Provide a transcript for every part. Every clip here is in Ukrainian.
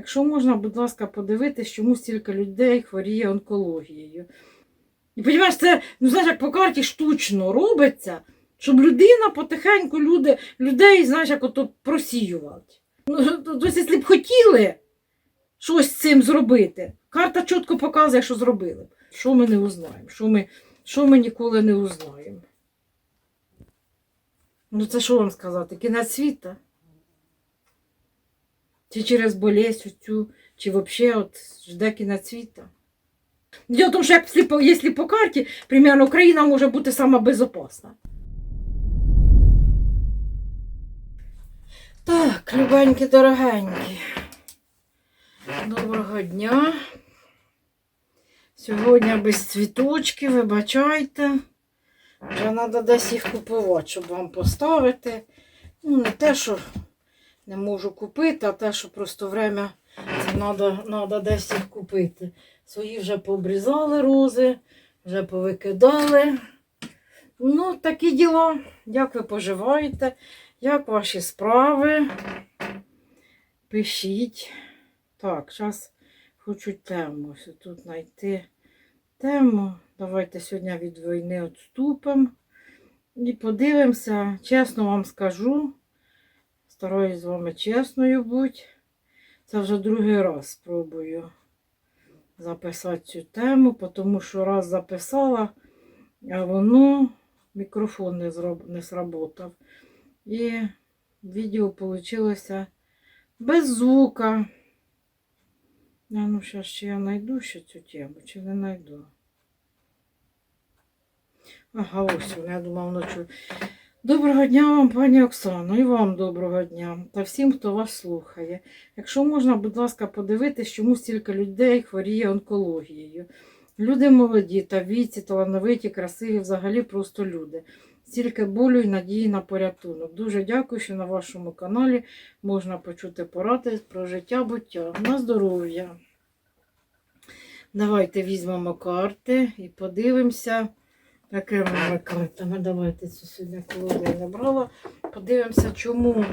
Якщо можна, будь ласка, подивитись, чому стільки людей хворіє онкологією. І розумієш, це, ну знаєш, як по карті штучно робиться, щоб людина потихеньку люди, людей, знаєш, як ото просіювати. Ну, тобто, якщо б хотіли щось з цим зробити, карта чітко показує, що зробили. б. Що ми не узнаємо, що ми, що ми ніколи не узнаємо. Ну, це що вам сказати? Кінець світа? Чи через болезнь оцю, чи взагалі от жде кінець світа? Діло в тому, що якщо по, якщо по карті, примерно, Україна може бути сама безопасна. Так, любенькі, дорогенькі. Доброго дня. Сьогодні без цвіточки, вибачайте. Вже треба десь їх купувати, щоб вам поставити. Ну, не те, що не можу купити, а те, що просто время це треба, десь їх купити. Свої вже пообрізали рози, вже повикидали. Ну, такі діла. Як ви поживаєте? Як ваші справи? Пишіть. Так, зараз хочу тему. Тут знайти тему. Давайте сьогодні від війни відступимо. І подивимося. Чесно вам скажу. Стараюсь з вами чесною бути. Це вже другий раз спробую записати цю тему, тому що раз записала, а воно мікрофон не, зроб... не сработав. І відео вийшло без звука. А ну, зараз ще я знайду ще цю тему, чи не знайду. Ага, ось вона, я думала, воно чу. Доброго дня вам, пані Оксано, і вам доброго дня та всім, хто вас слухає. Якщо можна, будь ласка, подивитись, чому стільки людей хворіє онкологією. Люди молоді та віці, талановиті, красиві, взагалі просто люди. Стільки болю і надії на порятунок. Дуже дякую, що на вашому каналі можна почути поради про життя буття. На здоров'я. Давайте візьмемо карти і подивимося. Такими картами. Давайте цю сьогодні колоду набрала. Подивимося, чому,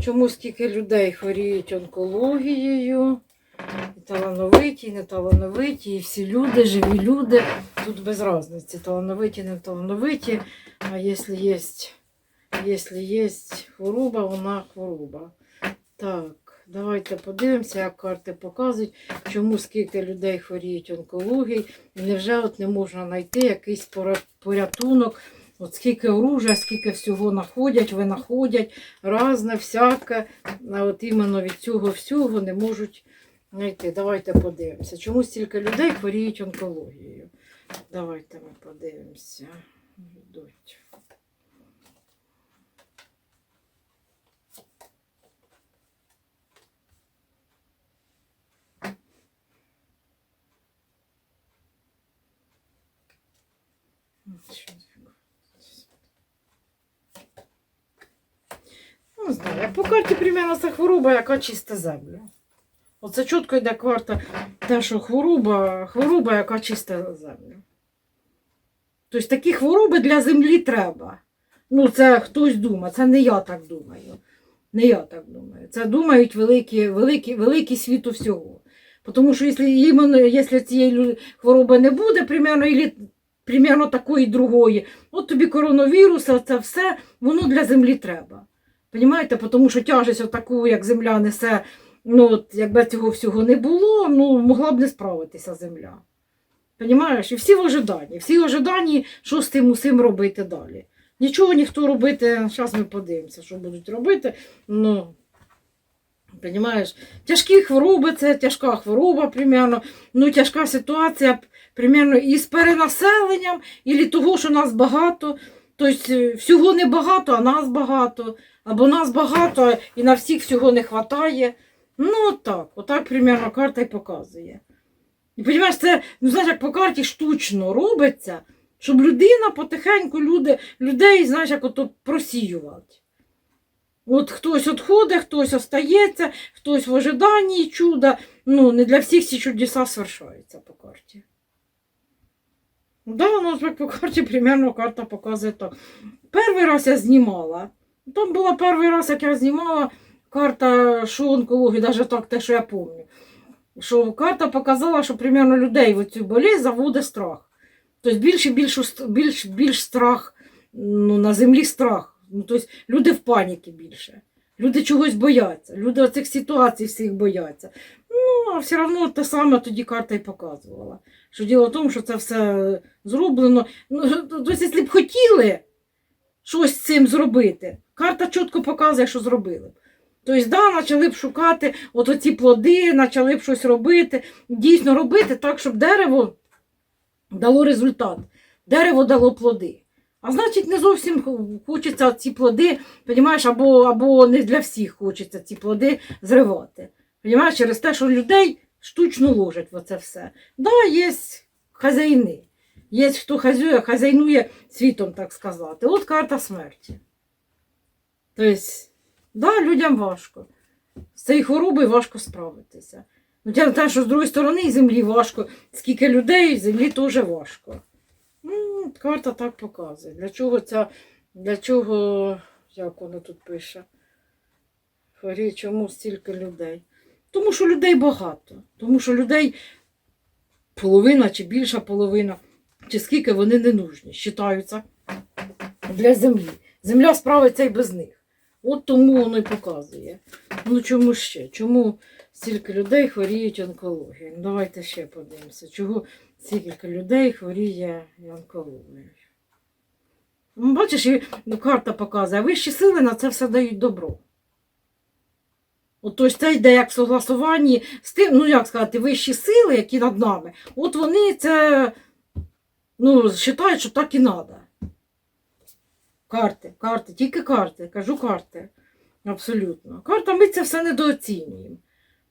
чому скільки людей хворіють онкологією. І талановиті, і неталановиті, і всі люди, живі люди. Тут без різниці. Талановиті, не талановиті. А якщо є, є хвороба, вона хвороба. Так, давайте подивимося, як карти показують, чому скільки людей хворіють онкологією. І невже от не можна знайти якийсь порятунок. От скільки оружия, скільки всього знаходять, винаходять, разне, всяке. А от іменно від цього всього не можуть знайти. Давайте подивимося. Чому стільки людей хворіють онкологією? Давайте ми подивимося. Йдуть. От що таке. Ну, Не знаю, як по карті примерно це хвороба, яка чиста земля. Оце чітко йде карта, те, що хвороба, хвороба, яка чиста земля. Тобто такі хвороби для землі треба. Ну, це хтось думає, це не я так думаю. Не я так думаю. Це думають великі, великі, великі світу всього. Тому що якщо цієї хвороби не буде, примерно, ілі, примерно такої другої, от тобі коронавірус, це все, воно для землі треба. Понімаєте? Тому що тяжесть отаку, як земля несе, ну, от, якби цього всього не було, ну, могла б не справитися земля. Понімаєш? І всі в ожиданні. Всі в ожиданні, що з тим усім робити далі. Нічого ніхто робити, зараз ми подивимося, що будуть робити. Ну, Понімаєш? Тяжкі хвороби це тяжка хвороба, примерно. Ну, тяжка ситуація, примерно, і з перенаселенням, і того, що нас багато. Тобто всього не багато, а нас багато. Або нас багато, і на всіх всього не вистачає. Ну, отак, отак примерно карта й показує. І розумієш, це, ну знаєш, як по карті штучно робиться, щоб людина потихеньку люди, людей, знаєш, як ото просіювати. От хтось відходить, хтось остається, хтось в ожиданні чуда. Ну, не для всіх ці чудеса свершаються по карті. Да, воно ж по карті примерно карта показує так. Перший раз я знімала. Там була перший раз, як я знімала, карта, що онкології, навіть так, те, що я пам'ятаю. Що карта показала, що примерно людей в цю болезнь заводить страх. Тобто більше, більш, більш, більш страх, ну, на землі страх. Ну, тобто люди в паніки більше. Люди чогось бояться, люди оцих ситуацій всіх бояться. Ну, а все одно те саме тоді карта і показувала. Що діло в тому, що це все зроблено. Ну, тобто, якщо б хотіли щось з цим зробити, карта чітко показує, що зробили б. Тобто, да, почали б шукати от оці плоди, почали б щось робити, дійсно робити так, щоб дерево дало результат, дерево дало плоди. А значить, не зовсім хочеться ці плоди, понімаєш, або, або не для всіх хочеться ці плоди зривати. Понімаєш, через те, що людей штучно ложать в це все. Да, є хазяїни, є хто хазює, хазяйнує світом, так сказати. От карта смерті. Тобто, да, людям важко. З цією хворобою важко справитися. Ну, тя- те, що з другої сторони землі важко, скільки людей, землі теж важко. Ну, карта так показує. Для чого ця, для чого, як воно тут пише? Хворіє, чому стільки людей? Тому що людей багато. Тому що людей половина чи більша половина, чи скільки вони не нужні, вважаються для землі. Земля справиться і без них. От тому воно і показує. Ну чому ще? Чому стільки людей хворіють онкологією? Ну, давайте ще подивимося. Чого стільки людей хворіє онкологією? Бачиш, і карта показує, вищі сили на це все дають добро. От тобто це йде як в согласуванні з тим, ну як сказати, вищі сили, які над нами, от вони це ну, вважають, що так і треба. Карти, карти, тільки карти, кажу карти. Абсолютно. Карта, ми це все недооцінюємо.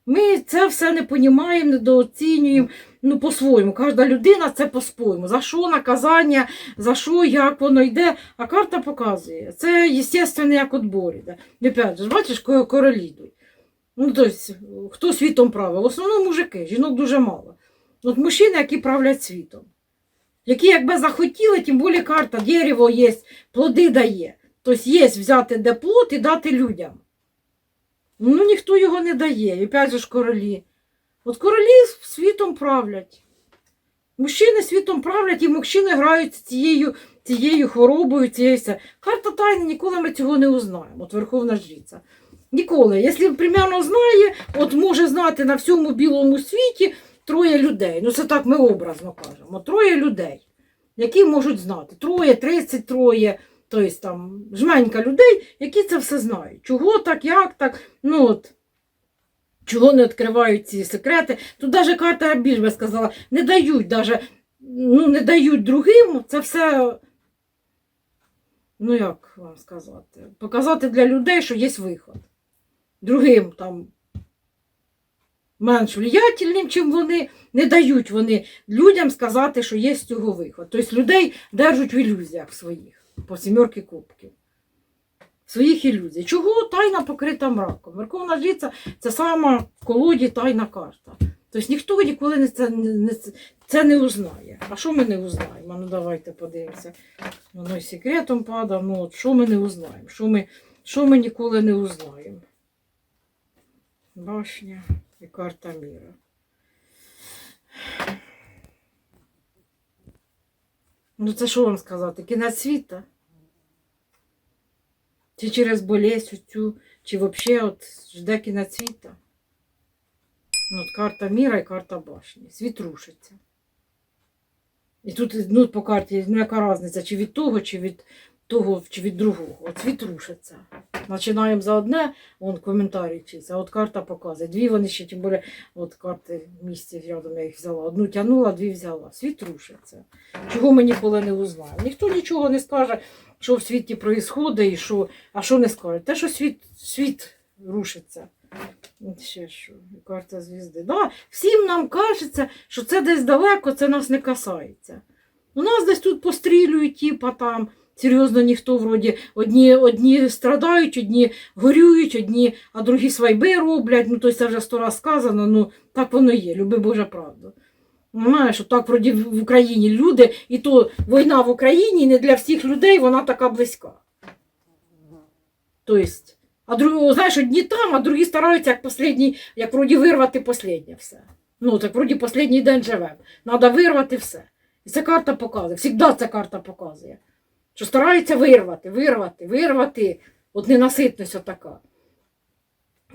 Ми це все не понімаємо, недооцінюємо. Ну, по-своєму. Кожна людина це по-своєму. За що наказання, за що, як воно йде. А карта показує. Це, естественно, як отбор іде. І Опять бачиш, ко- королі йдуть. Ну, тобто, хто світом править? В основному мужики, жінок дуже мало. От мужчини, які правлять світом. Які якби захотіли, тим більше карта, дерево є, плоди дає. Тобто є взяти де плод і дати людям. Ну, ніхто його не дає. І опять же ж королі. От королі світом правлять. Мужчини світом правлять, і мужчини грають цією, цією хворобою, цією. Карта тайни, ніколи ми цього не узнаємо. От Верховна Жриця. Ніколи. Якщо примерно знає, от може знати на всьому білому світі троє людей. Ну, це так ми образно кажемо. Троє людей, які можуть знати. Троє, тридцять троє. Тобто там жменька людей, які це все знають. Чого так, як так, ну от. Чого не відкривають ці секрети? Тут навіть карта, більш би сказала, не дають даже, ну, не дають другим. Це все, ну як вам сказати, показати для людей, що є виход. Другим там менш влиятельним, чим вони, не дають вони людям сказати, що є з цього виход. Тобто людей держать в ілюзіях своїх по сімерки кубків. Своїх ілюзій. Чого тайна покрита мраком? Верховна жриця це сама в колоді тайна карта. Тобто ніхто ніколи не це, не, це не узнає. А що ми не узнаємо? Ну давайте подивимося. Воно секретом падає. Ну от що ми не узнаємо? Що ми, що ми ніколи не узнаємо? Башня і карта міра. Ну це що вам сказати? Кінець? Чи через болезнь цю, чи взагалі от жде кінець? Ну, от карта міра і карта башні. Світ рушиться. І тут ну, по карті ну, яка різниця, чи від того, чи від того, чи від другого. От світ рушиться. Починаємо за одне, вон коментарі вчиться, а от карта показує. Дві вони ще, тим більше, от карти місці рядом я їх взяла. Одну тягнула, дві взяла. Світ рушиться. Чого ми ніколи не узнаємо? Ніхто нічого не скаже, що в світі відбувається, і що, а що не скаже. Те, що світ, світ рушиться. Ще що, карта звізди. Да, всім нам кажеться, що це десь далеко, це нас не касається. У нас десь тут пострілюють, типа там. Серйозно, ніхто вроді одні, одні страдають, одні горюють, одні, а другі свайби роблять. Ну, то це вже сто раз сказано, ну так воно є, люби Божа правду. Знаєш, так вроді в Україні люди, і то війна в Україні не для всіх людей, вона така близька. Тобто, А друг, знаєш, одні там, а другі стараються, як послідній, як вроді вирвати посліднє все. Ну, так вроді послідній день живемо. Треба вирвати все. І ця карта показує. Всігда ця карта показує. Що стараються вирвати, вирвати, вирвати. От ненаситність отака.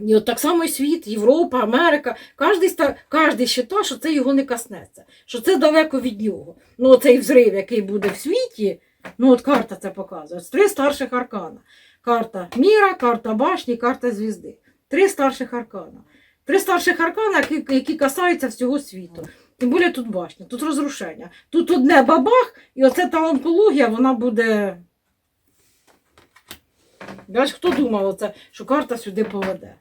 І от так само і світ, Європа, Америка. Кожен, кожен що це його не коснеться, що це далеко від нього. Ну, оцей взрив, який буде в світі, ну от карта це показує. Три старших аркана. Карта міра, карта башні, карта звізди. Три старших аркана. Три старших аркана, які, які касаються всього світу. Тим більше тут башня, тут розрушення. Тут одне бабах, і оце та онкологія, вона буде. Бач, хто думав, оце, що карта сюди поведе.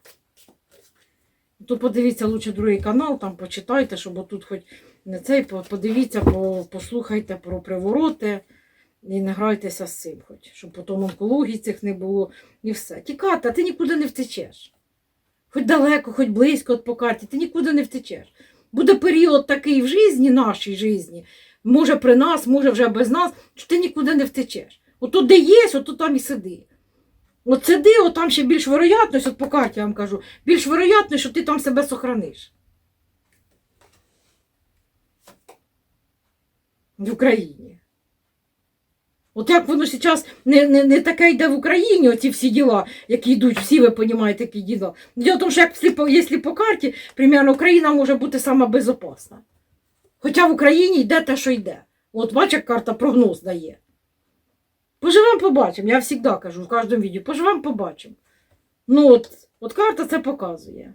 То подивіться лучше другий канал, там почитайте, щоб тут хоч не цей, подивіться, послухайте про привороти і не грайтеся з цим, хоч, щоб потім онкології цих не було і все. Тікати, а ти нікуди не втечеш. Хоч далеко, хоч близько от по карті, ти нікуди не втечеш. Буде період такий в житті, нашій житті, може при нас, може вже без нас, що ти нікуди не втечеш. Ото де є, ото там і сиди. От сиди, от там ще більш вероятність, от по карті я вам кажу, більш вероятність, що ти там себе сохраниш. В Україні. От як воно зараз не, не, не таке йде в Україні, оці всі діла, які йдуть, всі ви розумієте, які діла. Діло в тому, що якщо по карті, примерно, Україна може бути сама безопасна. Хоча в Україні йде те, що йде. От бач, як карта прогноз дає. Поживемо, побачимо. Я завжди кажу в кожному відео, поживемо, побачимо. Ну от, от карта це показує.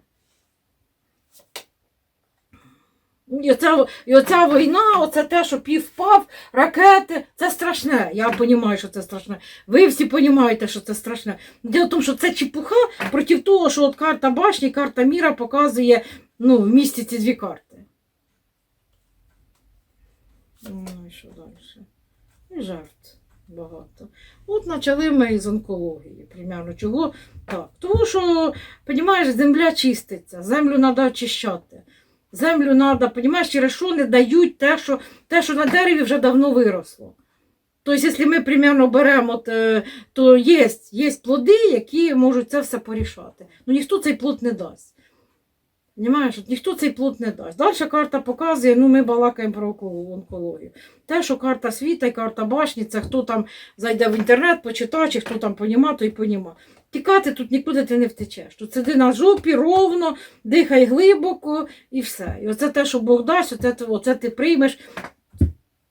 І оця, і оця війна, оце те, що пів впав, ракети, це страшне. Я розумію, що це страшне. Ви всі розумієте, що це страшне. Діло в тому, що це чепуха проти того, що от карта башні, карта міра показує ну, в місті ці дві карти. Ну, і що далі? І жарт багато. От почали ми із онкології. Примерно чого? Так. Тому що, розумієш, земля чиститься, землю треба очищати. Землю треба, розумієш, через що не дають те, що, те, що на дереві вже давно виросло. Тобто, якщо ми примерно беремо, е, то є, є плоди, які можуть це все порішати. Ну ніхто цей плод не дасть. Понимаєш, ніхто цей плод не дасть. Далі карта показує, ну ми балакаємо про онкологію. Те, що карта світа і карта башні, це хто там зайде в інтернет, почитає, чи хто там поніма, то й поніма. Тікати тут нікуди ти не втечеш. Тут сиди на жопі ровно, дихай глибоко і все. І оце те, що Бог дасть, оце, оце ти приймеш.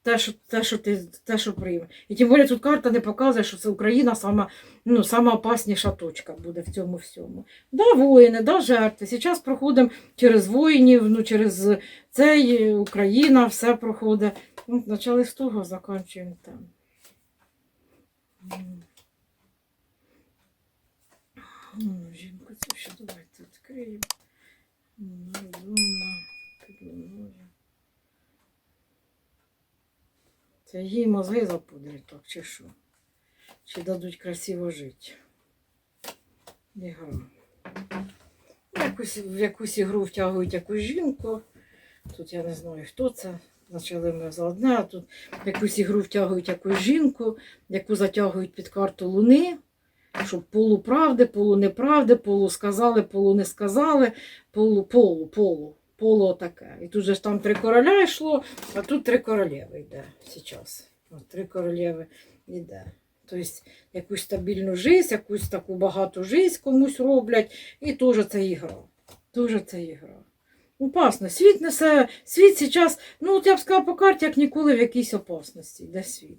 Те, що, те, що ти те, що прийме. І тим більше тут карта не показує, що це Україна сама, ну, сама опасніша точка буде в цьому всьому. Да, воїни, да, жертви. Зараз проходимо через воїнів, ну, через цей е, Україна, все проходить. Ну, почали з того, закінчуємо там. Ну, Жінку, це ще давайте відкриємо. М, Розумна. Це їй мозги запудрять так, чи що? Чи дадуть красиво жити? Якусь, в якусь ігру втягують якусь жінку. Тут я не знаю, хто це. Почали ми за одне, а тут в якусь ігру втягують якусь жінку, яку затягують під карту Луни, щоб полуправди, полунеправди, полу сказали, полу не сказали, полу, полу, полу, полу таке. І тут же ж там три короля йшло, а тут три королеви йде зараз. Три королеви йде. Тобто якусь стабільну життя, якусь таку багату життя комусь роблять, і теж це ігра. Дуже це ігра. Опасно. Світ несе, світ зараз, ну от я б сказала по карті, як ніколи в якійсь опасності йде світ.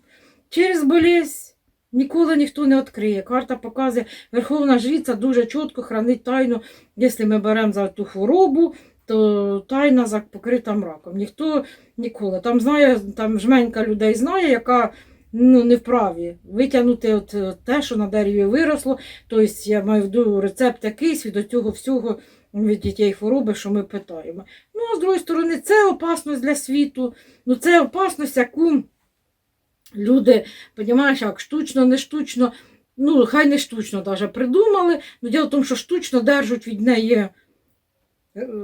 Через болезнь ніколи ніхто не відкриє. Карта показує, Верховна Жриця дуже чітко хранить тайну. Якщо ми беремо за ту хворобу, то тайна покрита мраком. Ніхто ніколи. Там знає, там жменька людей знає, яка ну, не вправі витягнути от е, те, що на дереві виросло. Тобто я маю в виду рецепт якийсь від цього всього від тієї хвороби, що ми питаємо. Ну, а з другої сторони, це опасність для світу. Ну, це опасність, яку люди, розумієш, як штучно, не штучно, ну, хай не штучно навіть придумали. Ну, діло в тому, що штучно держать від неї е,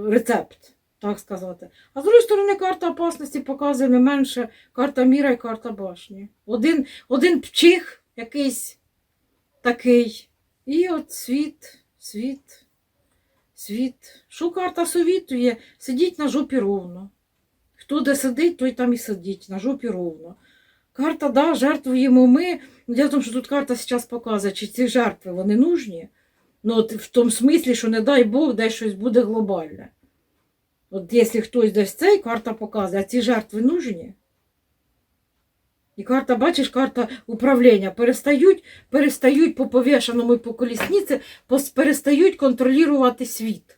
рецепт, так сказати. А з другої сторони, карта опасності показує не менше карта міра і карта башні. Один, один пчих якийсь такий, І от світ, світ, світ. Що карта совітує? Сидіть на жопі ровно. Хто де сидить, той там і сидіть, на жопі ровно. Карта, да, жертвуємо ми. Ну, Дело що тут карта зараз показує, чи ці жертви вони нужні. Ну, от в тому смислі, що не дай Бог, десь щось буде глобальне. От якщо хтось десь цей, карта показує, а ці жертви нужні. І карта, бачиш, карта управління. Перестають, перестають по повішеному і по колісниці, перестають контролювати світ.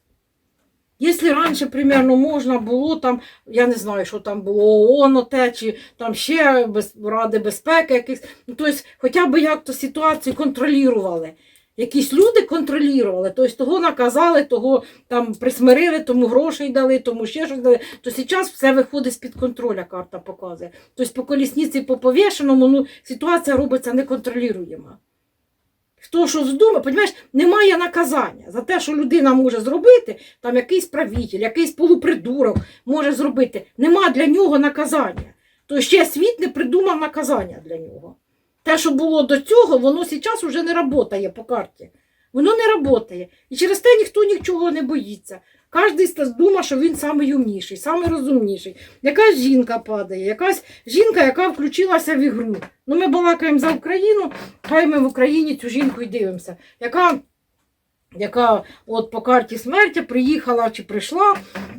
Якщо раніше, примерно, можна було там, я не знаю, що там було, ООН те, чи там ще без, Ради безпеки якісь, ну, тобто, хоча б як-то ситуацію контролювали. Якісь люди контролювали, тобто того наказали, того там присмирили, тому грошей дали, тому ще щось дали. То зараз все виходить з-під контроля, карта показує. Тобто по колісниці, по повішеному, ну, ситуація робиться неконтролюєма. Хто що здумає, Понімаєш, немає наказання за те, що людина може зробити, там якийсь правитель, якийсь полупридурок може зробити. Нема для нього наказання. То ще світ не придумав наказання для нього. Те, що було до цього, воно зараз вже не працює по карті. Воно не працює. І через те ніхто нічого не боїться. Кожен думає, що він найумніший, найрозумніший. Якась жінка падає, якась жінка, яка включилася в ігру. Ну, ми балакаємо за Україну, хай ми в Україні цю жінку і дивимося. Яка, яка от по карті смерті приїхала чи прийшла,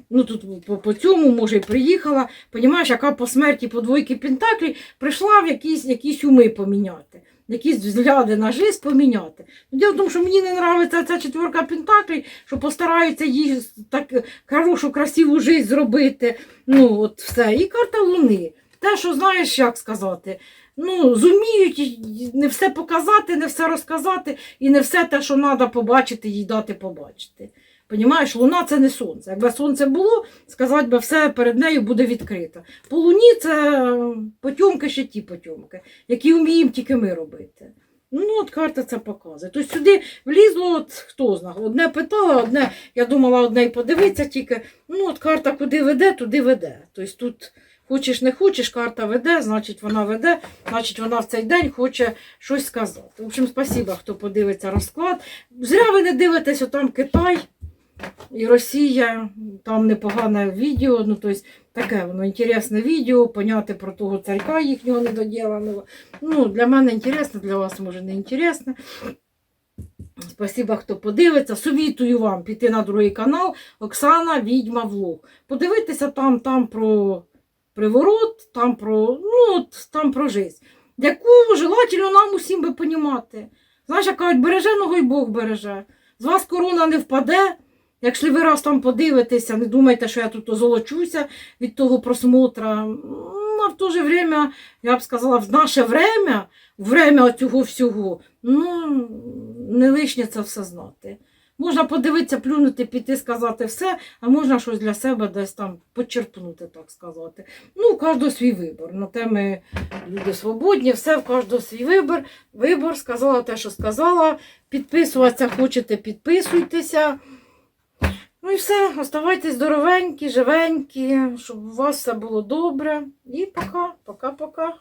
ну тут по, по цьому, може, і приїхала, понімаєш, яка по смерті по двойки Пентаклі прийшла в якісь, якісь уми поміняти. Якісь взгляди на життя поміняти. Діло в тому, що мені не подобається ця четверка пентаклей, що постараються їй так хорошу, красиву життя зробити. Ну, от все. І карта Луни. Те, що знаєш, як сказати, ну, зуміють не все показати, не все розказати, і не все те, що треба побачити, їй дати побачити. Понімаєш, луна це не сонце. Якби сонце було, сказати би, все перед нею буде відкрито. По луні це потьомки ще ті потьомки, які вміємо тільки ми робити. Ну, от карта це показує. Тобто сюди влізло, от, хто знає, одне питала, одне, я думала, одне і подивитися тільки. Ну, от карта куди веде, туди веде. Тобто тут хочеш не хочеш, карта веде, значить вона веде, значить вона в цей день хоче щось сказати. В общем, спасибо, хто подивиться розклад. Зря ви не дивитесь, там Китай і Росія, там непогане відео, ну, тобто таке воно інтересне відео, поняти про того царька їхнього недоділеного. Ну, для мене інтересно, для вас може не інтересно. Спасибо, хто подивиться. Совітую вам піти на другий канал Оксана Відьма Влог. Подивитися там, там про приворот, там про, ну, от, там про жизнь. Яку желательно нам усім би понімати. Знаєш, як кажуть, береженого й Бог береже. З вас корона не впаде. Якщо ви раз там подивитеся, не думайте, що я тут озолочуся від того просмотра. Ну, А в то же время, я б сказала, в наше время, время цього всього, ну, не лишнє це все знати. Можна подивитися, плюнути, піти, сказати все, а можна щось для себе десь там почерпнути, так сказати. Ну, у кожного свій вибір. На те ми люди свободні, все в кожного свій вибір. Вибір, сказала те, що сказала. Підписуватися хочете, підписуйтеся. Ну і все, оставайтесь здоровенькі, живенькі, щоб у вас все було добре. І пока, пока-пока.